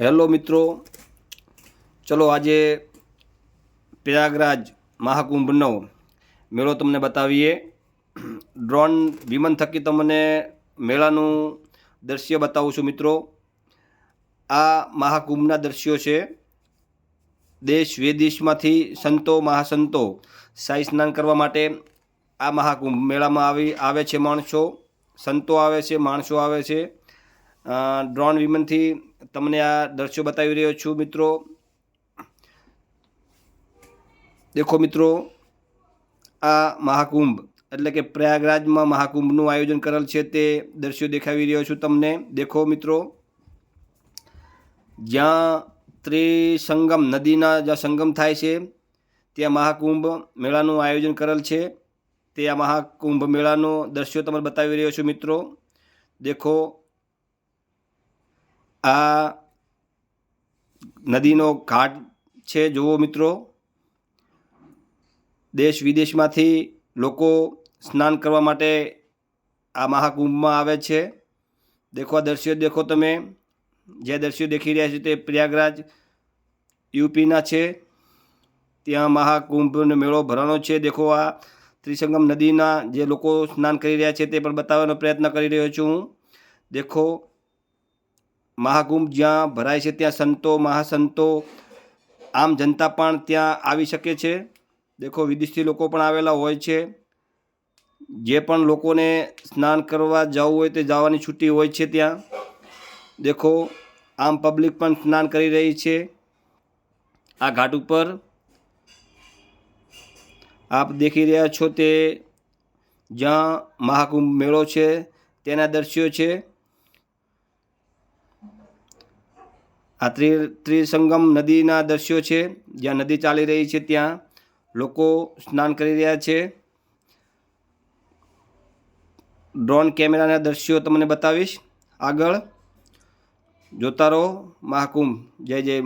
Hello મિત્રો. ચલો આજે પ્રયાગરાજ મહાકુંભનો મેળો તમને બતાવીએ. ડ્રોન વિમાન થકી તમને મેળાનું દ્રશ્ય બતાવું છું મિત્રો. આ મહાકુંભના દ્રશ્યો છે. દેશ વિદેશમાંથી સંતો, મહાસંતો શાહી સ્નાન કરવા માટે આ મહાકુંભ મેળામાં આવી, આવે છે માણસો. સંતો આવે છે, માણસો આવે છે. ડ્રોન વિમાનથી તમને આ દ્રશ્યો બતાવી રહ્યો છું, મિત્રો. દેખો, મિત્રો, આ મહાકુંભ, એટલે કે પ્રયાગરાજમાં મહાકુંભનું આયોજન કરેલ છે તે દ્રશ્યો દેખાવી રહ્યો છું તમને. દેખો, મિત્રો, જ્યાં ત્રિસંગમ, નદીના જ્યાં સંગમ થાય છે, ત્યાં મહાકુંભ મેળાનું આયોજન કરેલ છે. તે આ મહાકુંભ મેળાનો દ્રશ્યો તમને બતાવી રહ્યો છું, મિત્રો. દેખો આ નદીનો ઘાટ છે. જુઓ મિત્રો, દેશ વિદેશમાંથી લોકો સ્નાન કરવા માટે આ મહાકુંભમાં આવે છે. દેખો આ દ્રશ્યો, દેખો તમે. જે દ્રશ્યો દેખી રહ્યા છો તે પ્રયાગરાજ, યુપીના છે. ત્યાં મહાકુંભનો મેળો ભરાનો છે. દેખો આ ત્રિસંગમ નદીના જે લોકો સ્નાન કરી રહ્યા છે તે પણ બતાવવાનો પ્રયત્ન કરી રહ્યો છું હું. દેખો મહાકુંભ જ્યાં ભરાય છે ત્યાં સંતો, મહાસંતો, આમ જનતા પણ ત્યાં આવી શકે છે. દેખો વિદેશથી લોકો પણ આવેલા હોય છે. જે પણ લોકોને સ્નાન કરવા જવું હોય તે જવાની છૂટી હોય છે ત્યાં. દેખો, આમ પબ્લિક પણ સ્નાન કરી રહી છે. આ ઘાટ ઉપર આપ દેખી રહ્યા છો તે જ્યાં મહાકુંભ મેળો છે, તેના દ્રશ્યો છે. આ ત્રિ ત્રિસંગમ નદીના દ્રશ્યો છે. જ્યાં નદી ચાલી રહી છે, ત્યાં લોકો સ્નાન કરી રહ્યા છે. ડ્રોન કેમેરાના દ્રશ્યો તમને બતાવીશ. આગળ જોતા રહો મહાકુંભ. જય જય